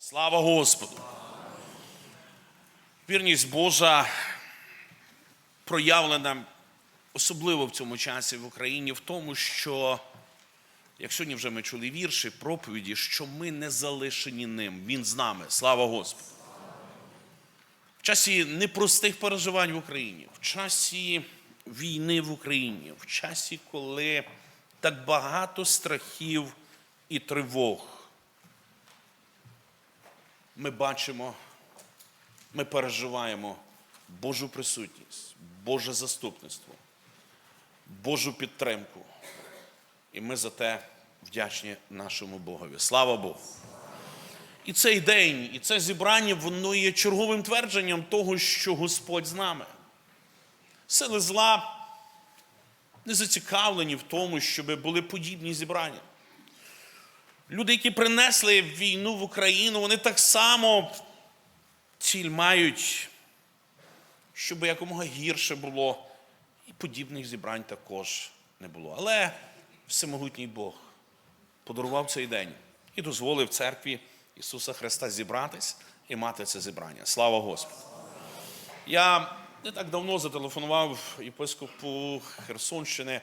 Слава Господу! Вірність Божа проявлена особливо в цьому часі в Україні в тому, що, як сьогодні вже ми чули вірші, проповіді, що ми не залишені ним. Він з нами. Слава Господу! В часі непростих переживань в Україні, в часі війни в Україні, в часі, коли так багато страхів і тривог ми бачимо, ми переживаємо Божу присутність, Боже заступництво, Божу підтримку. І ми за те вдячні нашому Богові. Слава Богу! І цей день, і це зібрання, воно є черговим твердженням того, що Господь з нами. Сили зла не зацікавлені в тому, щоб були подібні зібрання. Люди, які принесли війну в Україну, вони так само ціль мають, щоб якомога гірше було, і подібних зібрань також не було. Але всемогутній Бог подарував цей день і дозволив церкві Ісуса Христа зібратись і мати це зібрання. Слава Господу! Я не так давно зателефонував єпископу Херсонщини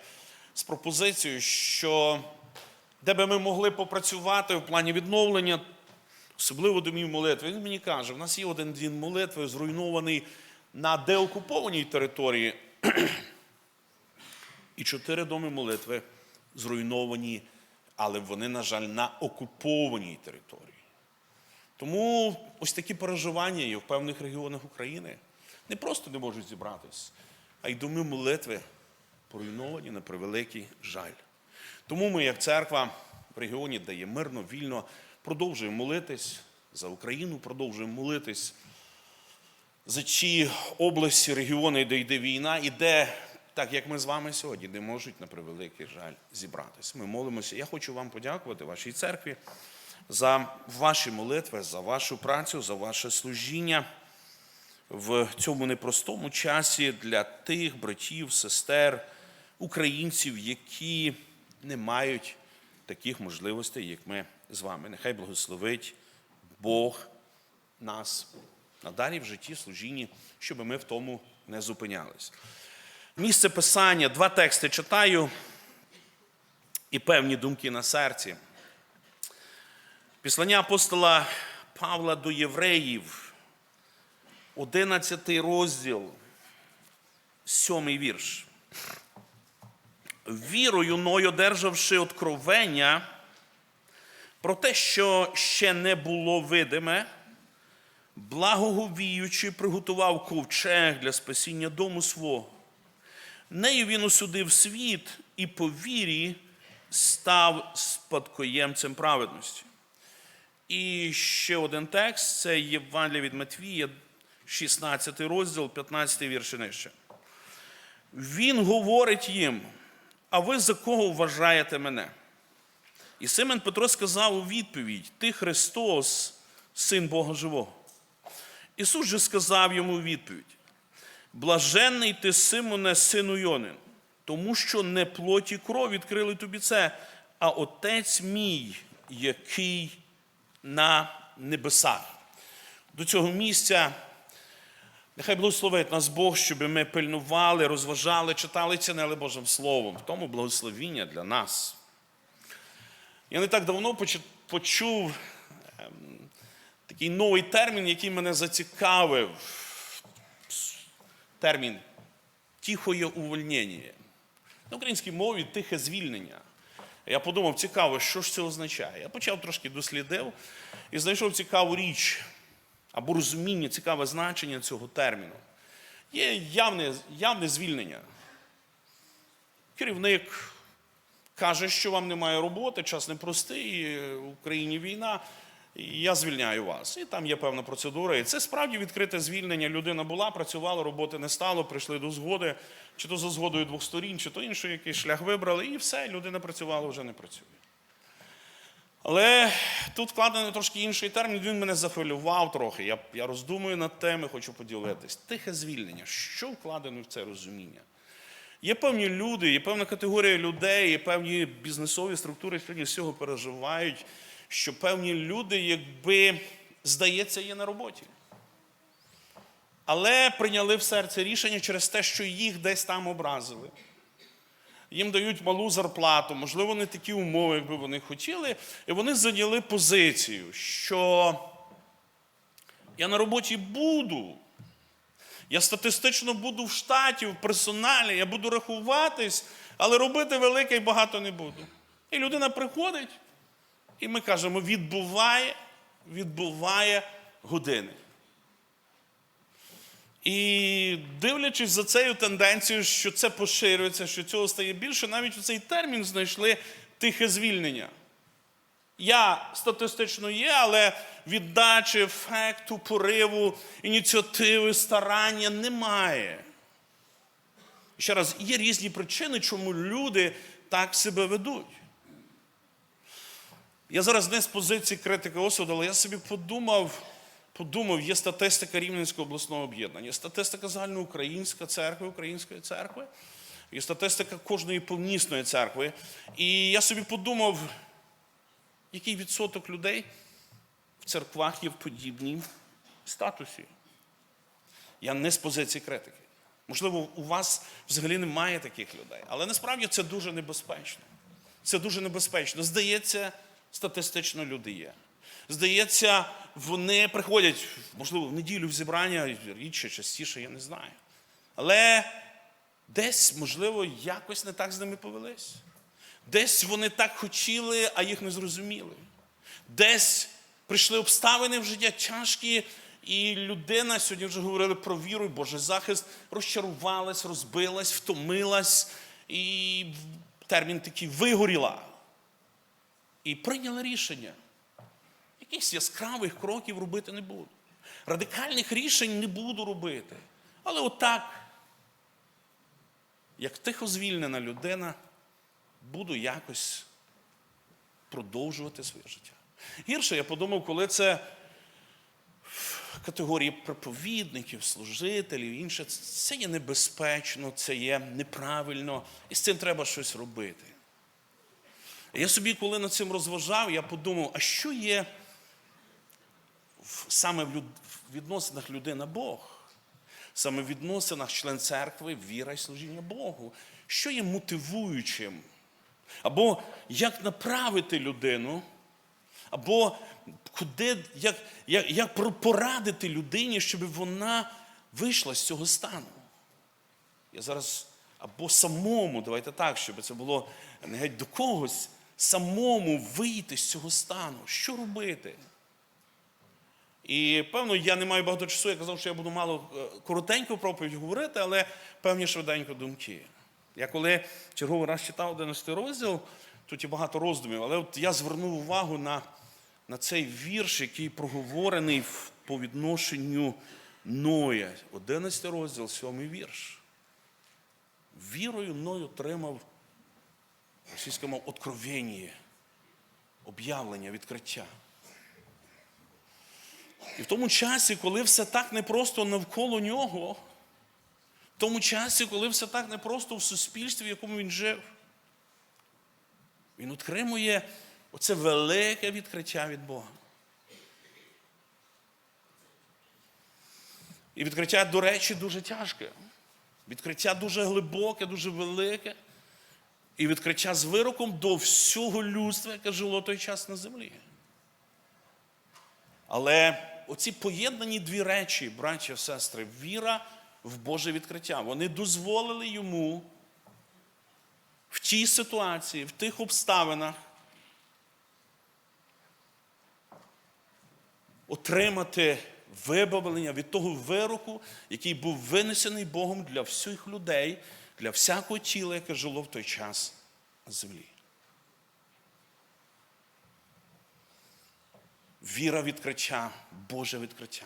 з пропозицією, що де би ми могли попрацювати в плані відновлення, особливо домів молитви. Він мені каже, в нас є один дім молитви, зруйнований на деокупованій території, і чотири доми молитви зруйновані, але вони, на жаль, на окупованій території. Тому ось такі переживання є в певних регіонах України. Не просто не можуть зібратись, а й доми молитви поруйновані на превеликий жаль. Тому ми, як церква в регіоні, де є мирно, вільно, продовжуємо молитись за Україну, продовжуємо молитись за ті області, регіони, де йде війна, і де, так як ми з вами сьогодні, не можуть на превеликий жаль зібратись. Ми молимося. Я хочу вам подякувати вашій церкві за ваші молитви, за вашу працю, за ваше служіння в цьому непростому часі для тих братів, сестер, українців, які не мають таких можливостей, як ми з вами. Нехай благословить Бог нас надалі в житті, служінні, щоб ми в тому не зупинялись. Місце писання, два тексти читаю і певні думки на серці. Післання апостола Павла до євреїв, 11 розділ, 7 вірш. Вірою ною одержавши откровення про те, що ще не було видиме, благоговіючи, приготував ковчег для спасіння дому свого. Нею він осудив світ і по вірі став спадкоємцем праведності. І ще один текст це Євангелія від Матвія, 16 розділ, 15 вірш нижче. Він говорить їм, а ви за кого вважаєте мене? І Симон Петро сказав у відповідь: Ти Христос, син Бога Живого. Ісус же сказав йому у відповідь: Блаженний ти, Симоне, сину Йонин, тому що не плоті кров відкрили тобі це, а Отець мій, який на небесах. До цього місця нехай благословить нас Бог, щоб ми пильнували, розважали, читали, цінили Божим Словом. В тому благословіння для нас. Я не так давно почув ем, такий новий термін, який мене зацікавив. Термін тихоє увольнення. На українській мові тихе звільнення. Я подумав, цікаво, що ж це означає. Я почав трошки дослідив і знайшов цікаву річ або розуміння, цікаве значення цього терміну. Є явне, явне звільнення. Керівник каже, що вам немає роботи, час непростий, в Україні війна, і я звільняю вас. І там є певна процедура. І це справді відкрите звільнення. Людина була, працювала, роботи не стало, прийшли до згоди, чи то за згодою двох сторін, чи то інший якийсь шлях вибрали, і все, людина працювала, вже не працює. Але тут вкладений трошки інший термін, він мене захвилював трохи. Я, я роздумую над теми, хочу поділитись. Тихе звільнення. Що вкладено в це розуміння? Є певні люди, є певна категорія людей, є певні бізнесові структури, сьогодні з цього переживають, що певні люди, якби здається, є на роботі. Але прийняли в серце рішення через те, що їх десь там образили. Їм дають малу зарплату, можливо, не такі умови, якби вони хотіли, і вони зайняли позицію, що я на роботі буду. Я статистично буду в штаті, в персоналі, я буду рахуватись, але робити велике і багато не буду. І людина приходить, і ми кажемо, відбуває, відбуває години. І дивлячись за цією тенденцією, що це поширюється, що цього стає більше, навіть у цей термін знайшли тихе звільнення. Я статистично є, але віддачі, ефекту, пориву, ініціативи, старання немає. Ще раз, є різні причини, чому люди так себе ведуть. Я зараз не з позиції критики осуду, але я собі подумав, подумав, є статистика Рівненського обласного об'єднання, є статистика загальноукраїнська церкви, Української церкви, є статистика кожної помісної церкви. І я собі подумав, який відсоток людей в церквах є в подібній статусі. Я не з позиції критики. Можливо, у вас взагалі немає таких людей, але насправді це дуже небезпечно. Це дуже небезпечно. Здається, статистично люди є. Здається, вони приходять, можливо, в неділю в зібрання, рідше, частіше, я не знаю. Але десь, можливо, якось не так з ними повелись. Десь вони так хотіли, а їх не зрозуміли. Десь прийшли обставини в життя тяжкі, і людина, сьогодні вже говорили про віру і Божий захист, розчарувалась, розбилась, втомилась, і термін такий вигоріла. І прийняли рішення. Якихось яскравих кроків робити не буду. Радикальних рішень не буду робити. Але отак, як тихо звільнена людина, буду якось продовжувати своє життя. Гірше я подумав, коли це в категорії проповідників, служителів, інше, це є небезпечно, це є неправильно, і з цим треба щось робити. Я собі, коли над цим розважав, я подумав, а що є саме в відносинах людина Бог? Саме в відносинах член церкви, віра і служіння Богу. Що є мотивуючим? Або як направити людину, або куди, як, як, як порадити людині, щоб вона вийшла з цього стану. Я зараз або самому, давайте так, щоб це було не геть до когось, самому вийти з цього стану. Що робити? І певно, я не маю багато часу, я казав, що я буду мало е, коротенько проповідь говорити, але певні швиденько думки. Я коли черговий раз читав 11 розділ, тут є багато роздумів, але от я звернув увагу на, на цей вірш, який проговорений по відношенню Ноя. 11 розділ, 7 вірш. Вірою Ной отримав російська мова откровення, об'явлення, відкриття. І в тому часі, коли все так непросто навколо нього, в тому часі, коли все так непросто в суспільстві, в якому він жив, він отримує оце велике відкриття від Бога. І відкриття, до речі, дуже тяжке. Відкриття дуже глибоке, дуже велике. І відкриття з вироком до всього людства, яке жило той час на землі. Але оці поєднані дві речі, браті і сестри, віра в Боже відкриття, вони дозволили йому в тій ситуації, в тих обставинах отримати вибавлення від того вироку, який був винесений Богом для всіх людей, для всякого тіла, яке жило в той час на землі. Віра відкриття, Боже відкриття.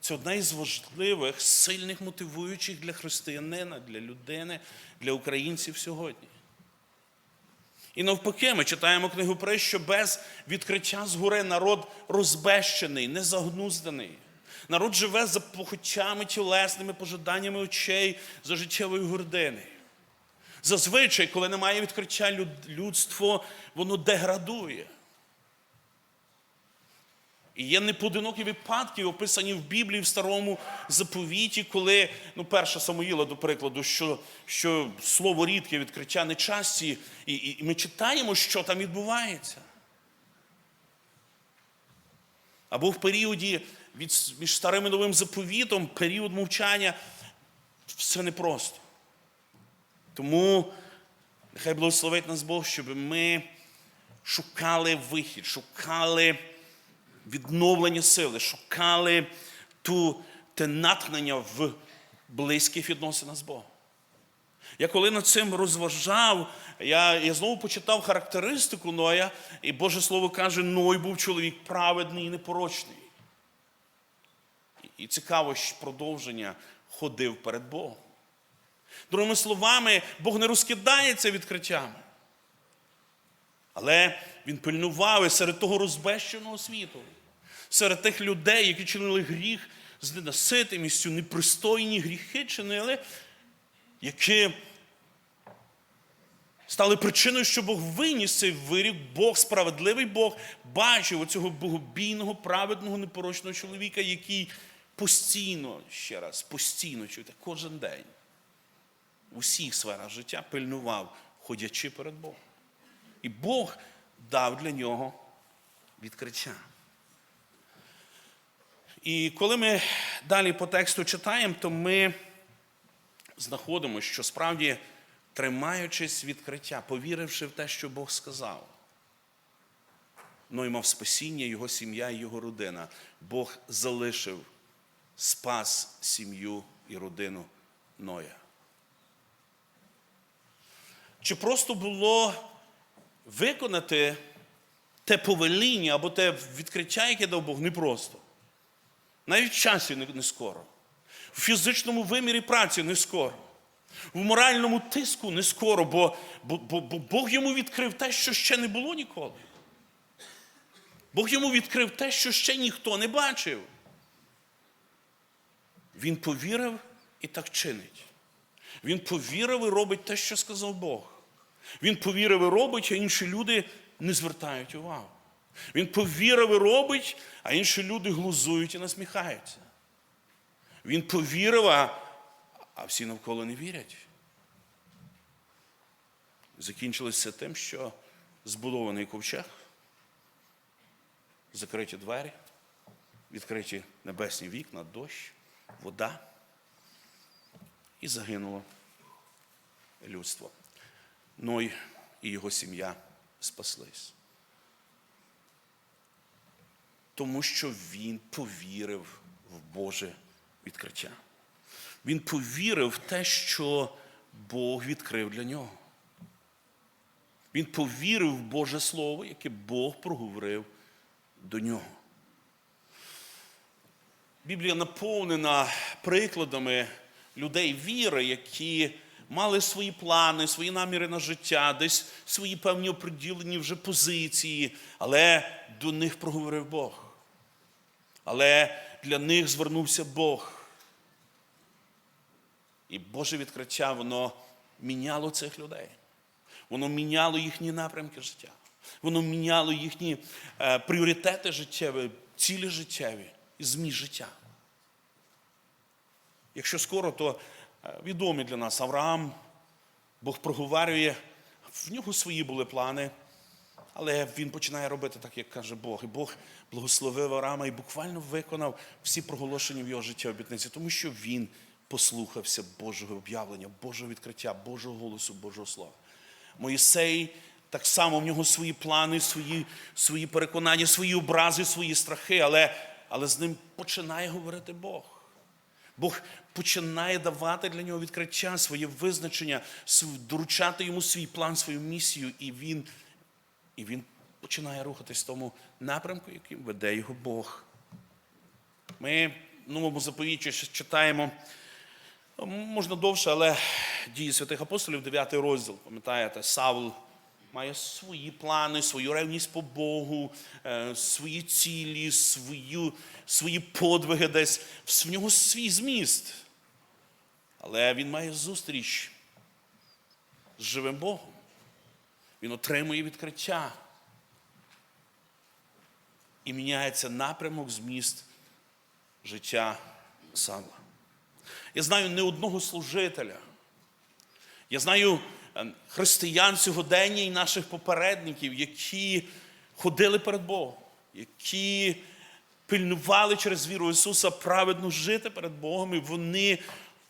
Це одна із важливих, сильних мотивуючих для християнина, для людини, для українців сьогодні. І навпаки, ми читаємо книгу про що без відкриття згори народ розбещений, незагнузданий. Народ живе за похотями тілесними, пожаданнями очей, за життєвою гордини. Зазвичай, коли немає відкриття, люд- людство, воно деградує. І є непоодинокі випадки, описані в Біблії в старому заповіті, коли, ну, перша Самуїла, до прикладу, що, що слово рідке, відкриття нечасті, і, і, і ми читаємо, що там відбувається. Або в періоді від, між старим і новим заповітом, період мовчання, все непросто. Тому нехай благословить нас Бог, щоб ми шукали вихід, шукали відновлення сили, шукали ту, те натхнення в близьких відносинах з Богом. Я коли над цим розважав, я, я знову почитав характеристику Ноя, і Боже Слово каже, Ной був чоловік праведний і непорочний. І цікаво, що продовження ходив перед Богом. Другими словами, Бог не розкидається відкриттями. Але він пильнував і серед того розбещеного світу, серед тих людей, які чинили гріх з ненаситимістю, непристойні гріхи чинили, які стали причиною, що Бог виніс цей вирік, Бог, справедливий Бог, бачив оцього богобійного, праведного, непорочного чоловіка, який постійно, ще раз, постійно чуєте, кожен день в усіх сферах життя пильнував, ходячи перед Богом. І Бог дав для нього відкриття. І коли ми далі по тексту читаємо, то ми знаходимо, що справді, тримаючись відкриття, повіривши в те, що Бог сказав, Ной мав спасіння, його сім'я і його родина. Бог залишив, спас сім'ю і родину Ноя. Чи просто було виконати те повеління або те відкриття, яке дав Бог, непросто. Навіть в часі не, скоро. В фізичному вимірі праці не скоро. В моральному тиску не скоро, бо, бо, бо, бо Бог йому відкрив те, що ще не було ніколи. Бог йому відкрив те, що ще ніхто не бачив. Він повірив і так чинить. Він повірив і робить те, що сказав Бог. Він повірив і робить, а інші люди не звертають увагу. Він повірив і робить, а інші люди глузують і насміхаються. Він повірив, а, а всі навколо не вірять. Закінчилося тим, що збудований ковчег, закриті двері, відкриті небесні вікна, дощ, вода. І загинуло людство. Ной і його сім'я спаслись. Тому що він повірив в Боже відкриття. Він повірив в те, що Бог відкрив для нього. Він повірив в Боже Слово, яке Бог проговорив до нього. Біблія наповнена прикладами людей віри, які мали свої плани, свої наміри на життя, десь свої певні оприділені вже позиції, але до них проговорив Бог. Але для них звернувся Бог. І Боже відкриття, воно міняло цих людей. Воно міняло їхні напрямки життя. Воно міняло їхні е, пріоритети життєві, цілі життєві і зміст життя. Якщо скоро, то е, відомі для нас Авраам, Бог проговорює, в нього свої були плани, але він починає робити так, як каже Бог. І Бог благословив Авраама і буквально виконав всі проголошені в його життя обітниці, тому що він послухався Божого об'явлення, Божого відкриття, Божого голосу, Божого Слова. Моїсей так само в нього свої плани, свої, свої переконання, свої образи, свої страхи, але, але з ним починає говорити Бог. Бог починає давати для нього відкриття, своє визначення, доручати йому свій план, свою місію, і він, і він починає рухатись в тому напрямку, яким веде його Бог. Ми в новому заповіті читаємо, ну, можна довше, але дії святих апостолів, 9 розділ, пам'ятаєте, Савл має свої плани, свою ревність по Богу, е, свої цілі, свою, свої подвиги десь, в нього свій зміст. Але він має зустріч з живим Богом. Він отримує відкриття. і міняється напрямок, зміст життя Савла. Я знаю не одного служителя. Я знаю е, християн сьогодення і наших попередників, які ходили перед Богом, які пильнували через віру Ісуса праведно жити перед Богом, і вони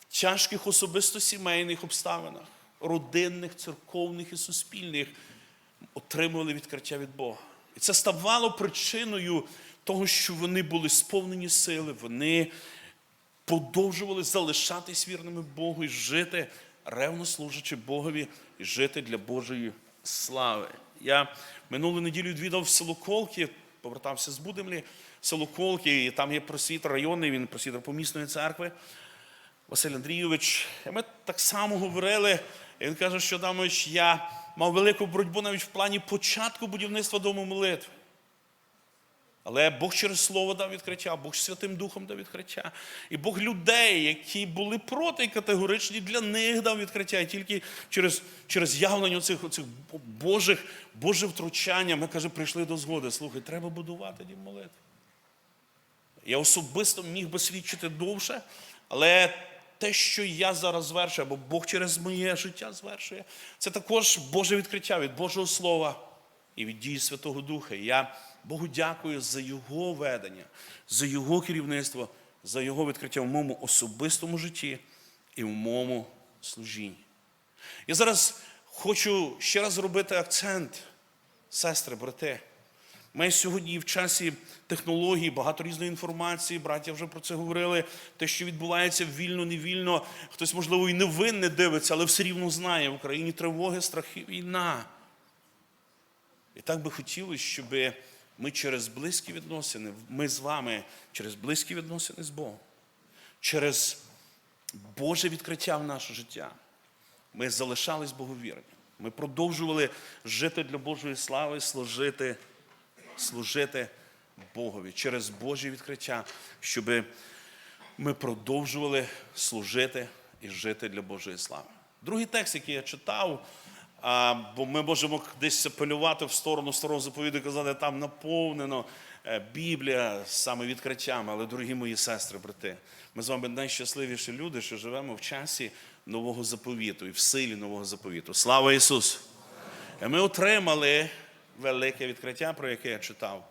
в тяжких особисто сімейних обставинах, родинних, церковних і суспільних отримували відкриття від Бога. І це ставало причиною того, що вони були сповнені сили, вони продовжували залишатись вірними Богу і жити, ревно служачи Богові, і жити для Божої слави. Я минулу неділю відвідав село Колки, повертався з Будемлі, село Колки, і там є просвітер районний, він просвітер помісної церкви. Василь Андрійович, і ми так само говорили. І він каже, що Адамович, я мав велику боротьбу навіть в плані початку будівництва дому молитви. Але Бог через слово дав відкриття, Бог Святим Духом дав відкриття. І Бог людей, які були проти категоричні, для них дав відкриття. І тільки через, через явлення цих, цих Божих, Боже втручання ми каже, прийшли до згоди. Слухай, треба будувати дім молитви. Я особисто міг би свідчити довше, але те, що я зараз звершую, або Бог через моє життя звершує, це також Боже відкриття від Божого Слова і від дії Святого Духа. І я Богу дякую за Його ведення, за Його керівництво, за Його відкриття в моєму особистому житті і в моєму служінні. Я зараз хочу ще раз зробити акцент, сестри, брати. Ми сьогодні в часі технологій, багато різної інформації, браття вже про це говорили. Те, що відбувається вільно, невільно, хтось, можливо, і невинне дивиться, але все рівно знає в Україні тривоги, страхи, війна. І так би хотілося, щоб ми через близькі відносини, ми з вами через близькі відносини з Богом, через Боже відкриття в наше життя, ми залишались Боговірні. Ми продовжували жити для Божої слави, служити служити Богові через Божі відкриття, щоб ми продовжували служити і жити для Божої слави. Другий текст, який я читав, бо ми можемо десь апелювати в сторону старого заповіду казати, там наповнено е, Біблія саме відкриттями. Але, дорогі мої сестри, брати, ми з вами найщасливіші люди, що живемо в часі нового заповіту і в силі нового заповіту. Слава Ісусу! Ми отримали велике відкриття, про яке я читав.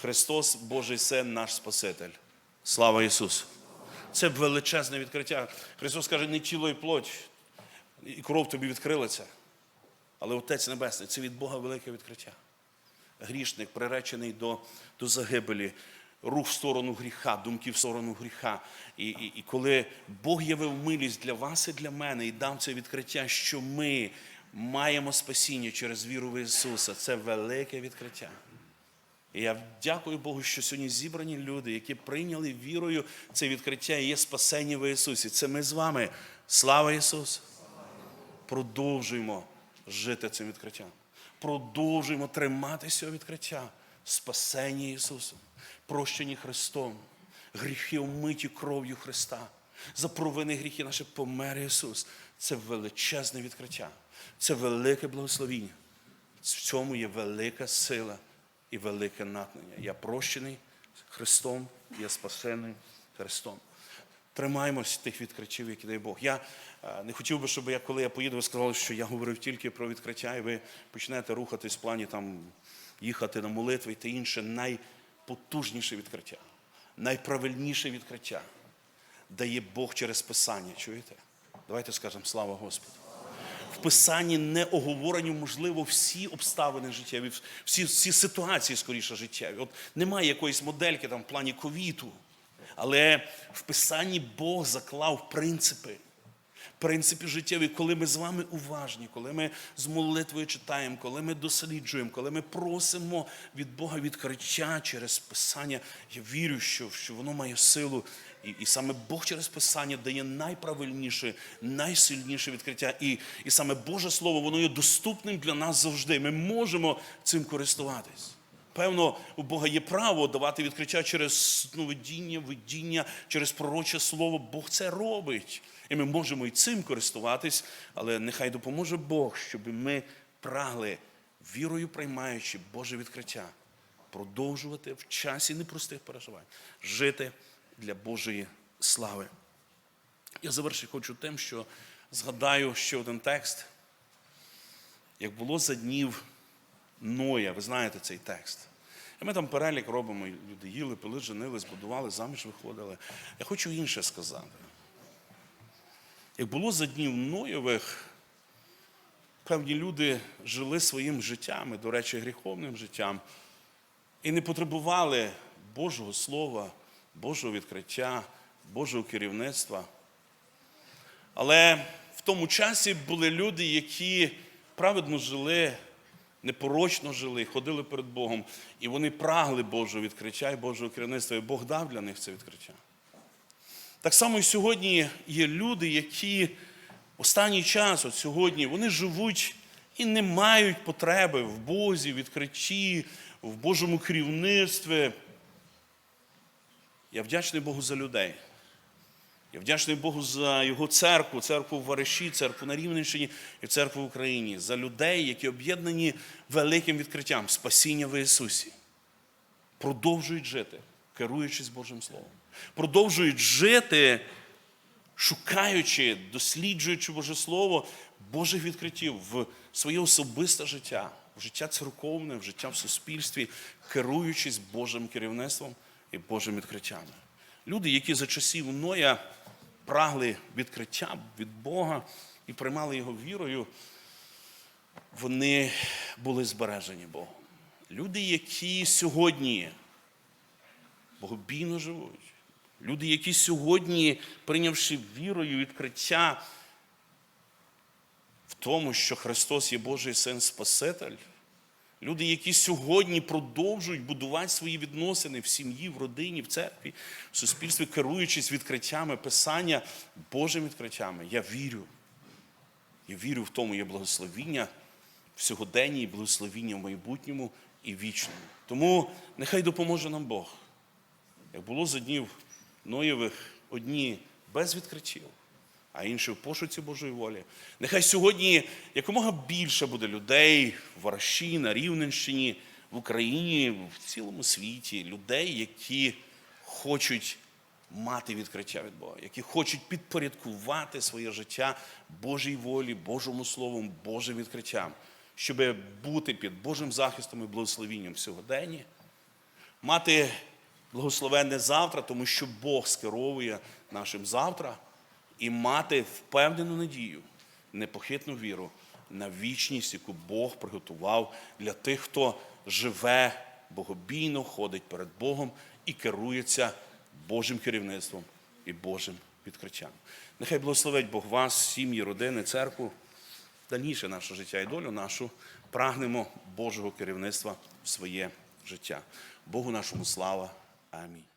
Христос, Божий Син, наш Спаситель. Слава Ісусу! Це величезне відкриття. Христос каже, не тіло і плоть, і кров тобі відкрилася. Але Отець Небесний це від Бога велике відкриття. Грішник, приречений до, до загибелі, рух в сторону гріха, думки в сторону гріха. І, і, і коли Бог явив милість для вас і для мене і дав це відкриття, що ми маємо спасіння через віру в Ісуса, це велике відкриття. І я дякую Богу, що сьогодні зібрані люди, які прийняли вірою це відкриття і є спасення в Ісусі. Це ми з вами. Слава Ісусу! Продовжуємо жити цим відкриттям. Продовжуємо триматися цього відкриття. Спасення Ісусом, прощені Христом, гріхи омиті кров'ю Христа. За провини гріхи наші помер Ісус. Це величезне відкриття. Це велике благословіння. В цьому є велика сила і велике натхнення. Я прощений Христом, я спасений Христом. Тримаємось тих відкриттів, які дає Бог. Я е, не хотів би, щоб я, коли я поїду, ви сказали, що я говорив тільки про відкриття, і ви почнете рухатись в плані там їхати на молитви і те інше. Найпотужніше відкриття, найправильніше відкриття дає Бог через Писання. Чуєте? Давайте скажемо слава Господу. Писанні не оговорені, можливо, всі обставини життєві, всі, всі ситуації, скоріше, життєві. От немає якоїсь модельки там в плані ковіту. Але в Писанні Бог заклав принципи. Принципи життєві, коли ми з вами уважні, коли ми з молитвою читаємо, коли ми досліджуємо, коли ми просимо від Бога відкриття через Писання, я вірю, що, що воно має силу. І, і саме Бог через Писання дає найправильніше, найсильніше відкриття. І, і саме Боже Слово, воно є доступним для нас завжди. Ми можемо цим користуватись. Певно, у Бога є право давати відкриття через сновидіння, видіння, через пророче слово. Бог це робить. І ми можемо і цим користуватись, але нехай допоможе Бог, щоб ми прагли, вірою приймаючи Боже відкриття, продовжувати в часі непростих переживань, жити для Божої слави. Я завершити хочу тим, що згадаю ще один текст. Як було за днів Ноя, ви знаєте цей текст. І ми там перелік робимо, люди їли, пили, женились, будували, заміж виходили. Я хочу інше сказати. Як було за днів Ноєвих, певні люди жили своїм життям, і, до речі, гріховним життям, і не потребували Божого Слова, Божого відкриття, Божого керівництва. Але в тому часі були люди, які праведно жили, непорочно жили, ходили перед Богом, і вони прагли Божого відкриття і Божого керівництва, і Бог дав для них це відкриття. Так само і сьогодні є люди, які останній час, от сьогодні, вони живуть і не мають потреби в Бозі, відкритті, в Божому керівництві. Я вдячний Богу за людей. Я вдячний Богу за його церкву, церкву в Вариші, церкву на Рівненщині і церкву в Україні, за людей, які об'єднані великим відкриттям спасіння в Ісусі. Продовжують жити, керуючись Божим Словом. Продовжують жити, шукаючи, досліджуючи Боже Слово, Божих відкриттів в своє особисте життя, в життя церковне, в життя в суспільстві, керуючись Божим керівництвом і Божими відкриттями. Люди, які за часів Ноя прагли відкриття від Бога і приймали його вірою, вони були збережені Богом. Люди, які сьогодні богобійно живуть, люди, які сьогодні, прийнявши вірою відкриття в тому, що Христос є Божий Син Спаситель, люди, які сьогодні продовжують будувати свої відносини в сім'ї, в родині, в церкві, в суспільстві, керуючись відкриттями Писання, Божими відкриттями, я вірю. Я вірю в тому, є благословіння в сьогоденні, і благословіння в майбутньому і вічному. Тому нехай допоможе нам Бог. Як було за днів Ноєвих одні без відкриттів, а інші в пошуці Божої волі. Нехай сьогодні якомога більше буде людей в Вараші, на Рівненщині, в Україні, в цілому світі, людей, які хочуть мати відкриття від Бога, які хочуть підпорядкувати своє життя Божій волі, Божому Слову, Божим відкриттям, щоб бути під Божим захистом і благословінням в сьогоденні, мати благословенне завтра, тому що Бог скеровує нашим завтра, і мати впевнену надію, непохитну віру на вічність, яку Бог приготував для тих, хто живе богобійно, ходить перед Богом і керується Божим керівництвом і Божим відкриттям. Нехай благословить Бог вас, сім'ї, родини, церкву, дальніше наше життя і долю нашу прагнемо Божого керівництва в своє життя. Богу нашому слава. Амінь.